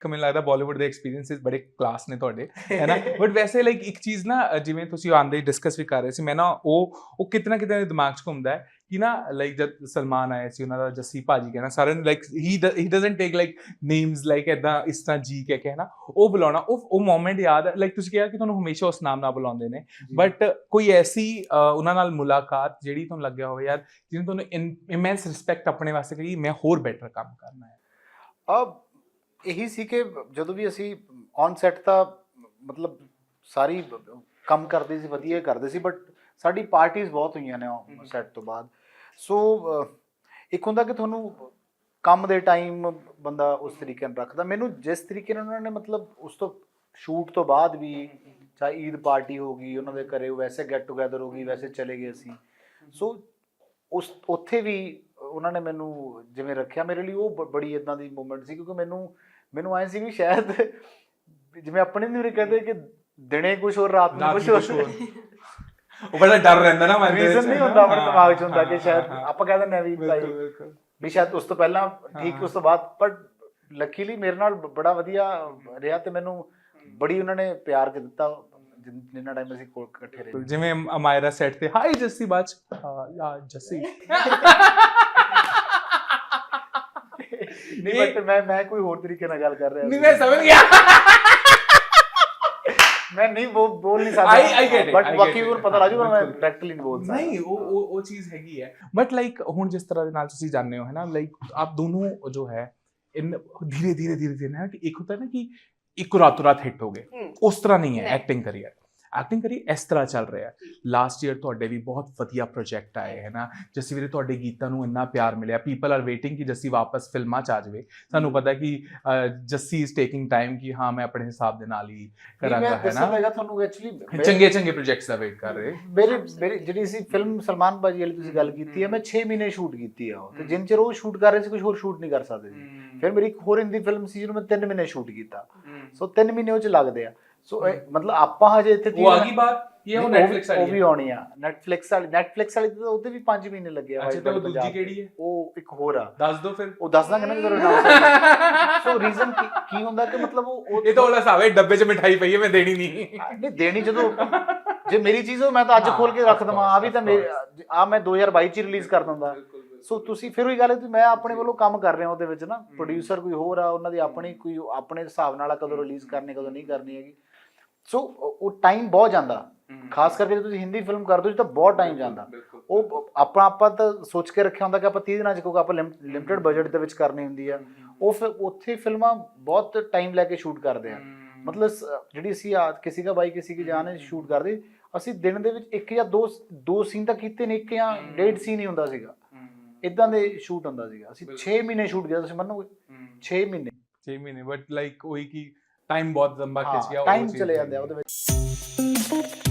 ਕਿ ਮੈਨੂੰ ਲੱਗਦਾ ਬਾਲੀਵੁੱਡ ਦੇ ਐਕਸਪੀਰੀਐਂਸਸ ਬੜੇ ਕਲਾਸ ਨੇ ਤੁਹਾਡੇ ਹੈ ਨਾ? ਬਟ ਵੈਸੇ ਲਾਈਕ ਇੱਕ ਚੀਜ਼ ਨਾ ਜਿਵੇਂ ਤੁਸੀਂ ਆਂਦੇ ਡਿਸਕਸ ਵੀ ਕਰ ਰਹੇ ਸੀ ਮੈਂ ਨਾ ਉਹ ਉਹ ਕਿਤਨਾ ਕਿਤੇ ਮੇਰੇ ਦਿਮਾਗ 'ਚ ਘੁੰਮਦਾ ਹੈ ਕਿ ਨਾ ਲਾਈਕ ਜਦ ਸਲਮਾਨ ਆਇਆ ਸੀ ਉਹਨਾਂ ਦਾ ਜੱਸੀ ਭਾਜੀ ਕਹਿਣਾ ਸਾਰਿਆਂ ਨੂੰ like he he doesn't take like names like ਇਦਾਂ ਇਸ ਤਰ੍ਹਾਂ ਜੀ ਕਹਿ ਕੇ ਹੈ ਨਾ? ਉਹ ਬੁਲਾਉਣਾ ਉਹ ਉਹ ਮੂਮੈਂਟ ਯਾਦ ਹੈ ਲਾਈਕ ਤੁਸੀਂ ਕਿਹਾ ਕਿ ਤੁਹਾਨੂੰ ਹਮੇਸ਼ਾ ਉਸ ਨਾਮ ਨਾਲ ਬੁਲਾਉਂਦੇ ਨੇ ਬਟ ਕੋਈ ਐਸੀ ਉਹਨਾਂ ਨਾਲ ਮੁਲਾਕਾਤ ਜਿਹੜੀ ਤੁਹਾਨੂੰ ਲੱਗਿਆ ਹੋਵੇ ਯਾਰ ਜਿਹਨੇ ਤੁਹਾਨੂੰ ਇਮੈਂਸ ਰਿਸਪੈਕਟ ਆਪਣੇ ਵਾਸਤੇ ਕਰੀ ਮੈਂ ਹੋਰ ਬੈਟਰ ਕੰਮ ਕਰਨਾ ਹੈ। ਅਬ ਇਹੀ ਸੀ ਕਿ ਜਦੋਂ ਵੀ ਅਸੀਂ ਔਨ ਸੈਟ ਤਾਂ ਮਤਲਬ ਸਾਰੀ ਕੰਮ ਕਰਦੇ ਸੀ ਵਧੀਆ ਕਰਦੇ ਸੀ ਬਟ ਸਾਡੀ ਪਾਰਟੀਆਂ ਬਹੁਤ ਹੋਈਆਂ ਨੇ ਸੈਟ ਤੋਂ ਬਾਅਦ। ਸੋ ਇੱਕ ਹੁੰਦਾ ਕਿ ਤੁਹਾਨੂੰ ਕੰਮ ਦੇ ਟਾਈਮ ਬੰਦਾ ਉਸ ਤਰੀਕੇ ਨਾਲ ਰੱਖਦਾ। ਮੈਨੂੰ ਜਿਸ ਤਰੀਕੇ ਨਾਲ ਉਹਨਾਂ ਨੇ ਮਤਲਬ ਉਸ ਤੋਂ ਸ਼ੂਟ ਤੋਂ ਬਾਅਦ ਵੀ ਚਾਹੇ ਈਦ ਪਾਰਟੀ ਹੋ ਗਈ ਉਹਨਾਂ ਦੇ ਘਰੇ ਵੈਸੇ ਗੈਟ ਟੂਗੇਦਰ ਹੋ ਗਈ ਵੈਸੇ ਚਲੇ ਗਏ ਅਸੀਂ। ਸੋ ਉਸ ਉੱਥੇ ਵੀ ਉਹਨਾਂ ਨੇ ਮੈਨੂੰ ਜਿਵੇਂ ਰੱਖਿਆ ਮੇਰੇ ਲਈ ਉਹ ਬੜੀ ਇਦਾਂ ਦੀ ਮੂਮੈਂਟ ਸੀ ਕਿਉਂਕਿ ਮੈਨੂੰ ਮੈਨੂੰ ਐਂ ਸੀ ਵੀ ਸ਼ਾਇਦ ਜਿਵੇਂ ਆਪਣੇ ਨੂੰ ਵੀ ਕਹਿੰਦੇ ਕਿ ਦਿਨੇ ਕੁਝ ਹੋਰ ਰਾਤ ਨੂੰ ਕੁਝ ਨੂੰ ਹੋਰ ਕੁਛ ਹੋਰ। ਉਹ ਬੜਾ ਡਰ ਰਹਿੰਦਾ ਨਾ ਵਿੱਚ ਰੀਜ਼ਨ ਨਹੀਂ ਹੁੰਦਾ ਹਾਂ, ਦਿਮਾਗ 'ਚ ਹੁੰਦਾ ਕਿ ਸ਼ਾਇਦ। ਆਪਾਂ ਕਹਿ ਦਿੰਦੇ ਆ ਵੀ ਬਿਲਕੁਲ ਭਾਈ ਵੀ ਸ਼ਾਇਦ ਉਸ ਤੋਂ ਪਹਿਲਾਂ ਠੀਕ। ਉਸ ਤੋਂ ਬਾਅਦ ਪਰ ਲੱਕੀਲੀ ਮੇਰੇ ਨਾਲ ਬੜਾ ਵਧੀਆ ਰਿਹਾ ਤੇ ਮੈਨੂੰ ਬੜੀ ਉਹਨਾਂ ਨੇ ਪਿਆਰ ਕਰ ਦਿੱਤਾ ਜਿਨ- ਜਿੰਨਾ ਟਾਈਮ ਅਸੀਂ ਕੋਲ ਇਕੱਠੇ ਰਹੇ ਜਿਵੇਂ ਅਮਾਇਰਾ ਸੈਟ ਤੇ ਹਾਈ ਜੱਸੀ ਬਾਚ ਯਾ ਜੱਸੀ ਨਹੀਂ ਬਟ ਮੈਂ ਮੈਂ ਕੋਈ ਹੋਰ ਤਰੀਕੇ ਨਾਲ ਗੱਲ ਕਰ ਰਿਹਾ ਨਹੀਂ ਸੀ। ਮੈਂ ਸਮਝ ਗਿਆ ਮੈਂ ਨਹੀਂ ਉਹ ਬੋਲ ਨਹੀਂ I- I get ਸਕਦਾ it, ਬਟ I get ਬਾਕੀ it. ਹੋਰ ਪਤਾ ਲੱਗ ਜੂਗਾ ਮੈਂ ਬਿਲਕੁਲ। ਡਾਇਰੈਕਟਲੀ ਨਹੀਂ ਬੋਲ ਸਕਦਾ ਨਹੀਂ ਉਹ ਉਹ ਉਹ ਚੀਜ਼ ਹੈਗੀ ਹੈ ਬਟ ਲਾਈਕ ਹੁਣ ਜਿਸ ਤਰ੍ਹਾਂ ਦੇ ਨਾਲ ਤੁਸੀਂ ਜਾਣਦੇ ਹੋ ਹੈ ਨਾ ਲਾਈਕ ਆਪ ਦੋਨੋਂ ਜੋ ਹੈ ਇਨ ਧੀਰੇ ਧੀਰੇ ਧੀਰੇ ਧੀਰੇ ਨਾ ਕਿ ਇੱਕ ਹੁੰਦਾ ਹੈ ਨਾ ਕਿ ਇੱਕ ਰਾਤੋਂ ਰਾਤ ਹਿੱਟ ਹੋ ਗਏ ਹਮ, ਉਸ ਤਰ੍ਹਾਂ ਨਹੀਂ ਹੈ ਨਹੀਂ। ਐਕਟਿੰਗ ਕਰੀ ਇਸ ਤਰ੍ਹਾਂ ਚੱਲ ਰਿਹਾ ਹੈ। ਲਾਸਟ ਈਅਰ ਤੁਹਾਡੇ ਵੀ ਬਹੁਤ ਵਧੀਆ ਪ੍ਰੋਜੈਕਟ ਆਏ ਹੈ ਨਾ ਜੱਸੀ ਵੀਰੇ ਤੁਹਾਡੇ ਗੀਤਾਂ ਨੂੰ ਇੰਨਾ ਪਿਆਰ ਮਿਲਿਆ। ਪੀਪਲ ਆਰ ਵੇਟਿੰਗ ਕਿ ਜੱਸੀ ਵਾਪਸ ਫਿਲਮਾਂ ਚ ਆ ਜਾਵੇ। ਸਾਨੂੰ ਪਤਾ ਕਿ ਜੱਸੀ ਇਜ਼ ਟੇਕਿੰਗ ਟਾਈਮ ਕਿ ਹਾਂ ਮੈਂ ਆਪਣੇ ਹਿਸਾਬ ਦੇ ਨਾਲ ਹੀ ਕਰਾਂਗਾ ਮੈਂ ਹੈ ਨਾ ਲੱਗਾ ਤੁਹਾਨੂੰ ਐਕਚੁਅਲੀ ਚੰਗੇ ਚੰਗੇ ਪ੍ਰੋਜੈਕਟਸ ਦਾ ਵੇਟ ਕਰ ਰਹੇ। ਮੇਰੀ ਮੇਰੀ ਜਿਹੜੀ ਸੀ ਫਿਲਮ ਸਲਮਾਨ ਬਾਜੀ ਵਾਲੀ ਤੁਸੀਂ ਗੱਲ ਕੀਤੀ ਹੈ ਮੈਂ 6 ਮਹੀਨੇ ਸ਼ੂਟ ਕੀਤੀ ਆ ਉਹ। ਤੇ ਜਿੰਨ ਚਿਰ ਉਹ ਸ਼ੂਟ ਕਰ ਰਹੇ ਸੀ ਕੁਝ ਹੋਰ ਸ਼ੂਟ ਨਹੀਂ ਕਰ ਸਕਦੇ ਸੀ। ਫਿਰ ਮੇਰੀ ਇੱਕ ਹੋਰ ਹਿੰਦੀ ਫਿਲਮ ਸੀ ਜਿਹਨੂੰ ਮੈਂ 3 ਮਹੀਨੇ ਸ਼ੂਟ ਕੀਤਾ। ਸੋ 3 ਮਹੀਨੇ ਉਹ ਚ ਲੱਗਦੇ ਆ। ਸੋ ਇਹ- ਮਤਲਬ ਆਪਾਂ ਹਜੇ ਇੱਥੇ ਉਹ ਆ ਗਈ ਬਾਤ ਇਹ ਉਹ ਨੈਟਫਲਿਕਸ ਉਹ ਵਾਲੀ ਵੀ ਆਉਣੀ ਆ ਨੈਟਫਲਿਕਸ ਵਾਲੀ ਨੈਟਫਲਿਕਸ ਵਾਲੀ ਤੇ ਉਹਦੇ ਵੀ 5 ਮਹੀਨੇ ਲੱਗੇ ਆ ਅੱਛਾ ਤੇ ਉਹ ਦੂਜੀ ਕਿਹੜੀ ਹੈ ਉਹ ਇੱਕ ਹੋਰ ਆ ਦੱਸ ਦਿਓ ਫਿਰ ਉਹ ਦੱਸ ਦਾਂਗੇ ਨਾ ਜਦੋਂ ਨਾਮ ਸੋ ਰੀਜ਼ਨ ਕੀ ਹੁੰਦਾ ਕਿ ਮਤਲਬ ਉਹ ਉਹ- ਇਹ ਤਾਂ ਉਹਲਾ ਸਾਵੇ ਡੱਬੇ 'ਚ ਮਿਠਾਈ ਪਈ ਹੈ ਮੈਂ ਦੇਣੀ ਨਹੀਂ ਨਹੀਂ ਦੇਣੀ ਜਦੋਂ ਜੇ ਮੇਰੀ ਚੀਜ਼ ਹੋ ਮੈਂ ਤਾਂ ਅੱਜ ਖੋਲ ਕੇ ਰੱਖ ਦਵਾਂ ਆ ਵੀ ਤਾਂ ਮੇਰੇ ਆ ਮੈਂ 2022 ਚ ਰਿਲੀਜ਼ ਕਰ ਦਿੰਦਾ ਸੋ ਤੁਸੀਂ ਫਿਰ ਉਹੀ ਗੱਲ ਹੈ ਕਿ ਮੈਂ ਆਪਣੇ ਵੱਲੋਂ ਕੰਮ ਕਰ ਰਿਹਾ ਉਹਦੇ ਵਿੱਚ ਨਾ ਪ੍ਰੋਡਿਊਸਰ ਕੋਈ ਹੋਰ ਆ ਉਹਨਾਂ ਦੀ ਆਪਣੀ ਕੋਈ ਆਪਣੇ ਹਿਸਾਬ ਨਾਲ ਆ ਕਦੋਂ ਰਿਲੀਜ਼ ਕਰਨੀ ਕਦੋਂ ਨਹੀਂ ਕਰਨੀ ਹੈਗੀ। ਸੋ ਉਹ ਟਾਈਮ ਬਹੁਤ ਜਾਂਦਾ। ਖਾਸ ਕਰਕੇ ਜੇ ਤੁਸੀਂ ਹਿੰਦੀ ਫਿਲਮ ਕਰਦੇ ਹੋ ਜੀ ਤਾਂ ਬਹੁਤ ਟਾਈਮ ਜਾਂਦਾ। ਉਹ ਆਪਣਾ ਆਪਾਂ ਤਾਂ ਸੋਚ ਕੇ ਰੱਖਿਆ ਹੁੰਦਾ ਕਿ ਆਪਾਂ 30 ਦਿਨਾਂ ਚ ਕਿਉਂਕਿ ਆਪਾਂ ਲਿਮਟਿਡ ਬਜਟ ਦੇ ਵਿੱਚ ਕਰਨੀ ਹੁੰਦੀ ਆ। ਉਹ ਫਿਰ ਉੱਥੇ ਫਿਲਮਾਂ ਬਹੁਤ ਟਾਈਮ ਲੈ ਕੇ ਸ਼ੂਟ ਕਰਦੇ ਆ। ਮਤਲਬ ਜਿਹੜੀ ਅਸੀਂ ਆ ਕਿਸੇ ਦਾ ਬਾਈ ਕਿਸੇ ਕੀ ਜਾਨ ਸ਼ੂਟ ਕਰਦੇ ਅਸੀਂ ਦਿਨ ਦੇ ਵਿੱਚ ਇੱਕ ਜਾਂ ਦੋ ਦੋ ਸੀਨ ਤਾਂ ਕੀਤੇ ਨੇ ਇੱਕ ਜਾਂ ਡੇਢ ਸੀਨ ਹੀ ਹੁੰਦਾ ਸੀਗਾ। ਇਦਾਂ ਦੇ ਸ਼ੂਟ ਹੁੰਦਾ ਸੀਗਾ। ਅਸੀਂ 6 ਮਹੀਨੇ ਸ਼ੂਟ ਕੀਤਾ ਤੁਸੀਂ ਮੰਨੋਗੇ? 6 ਮਹੀਨੇ। 6 ਮਹੀਨੇ ਬਟ ਲਾਈਕ ਉਹੀ ਕਿ ਟਾਈਮ ਬਹੁਤ ਲੰਬਾ ਖਿੱਚ ਗਿਆ ਟਾਈਮ ਚਲੇ ਜਾਂਦੇ ਆ ਉਹਦੇ ਵਿੱਚ।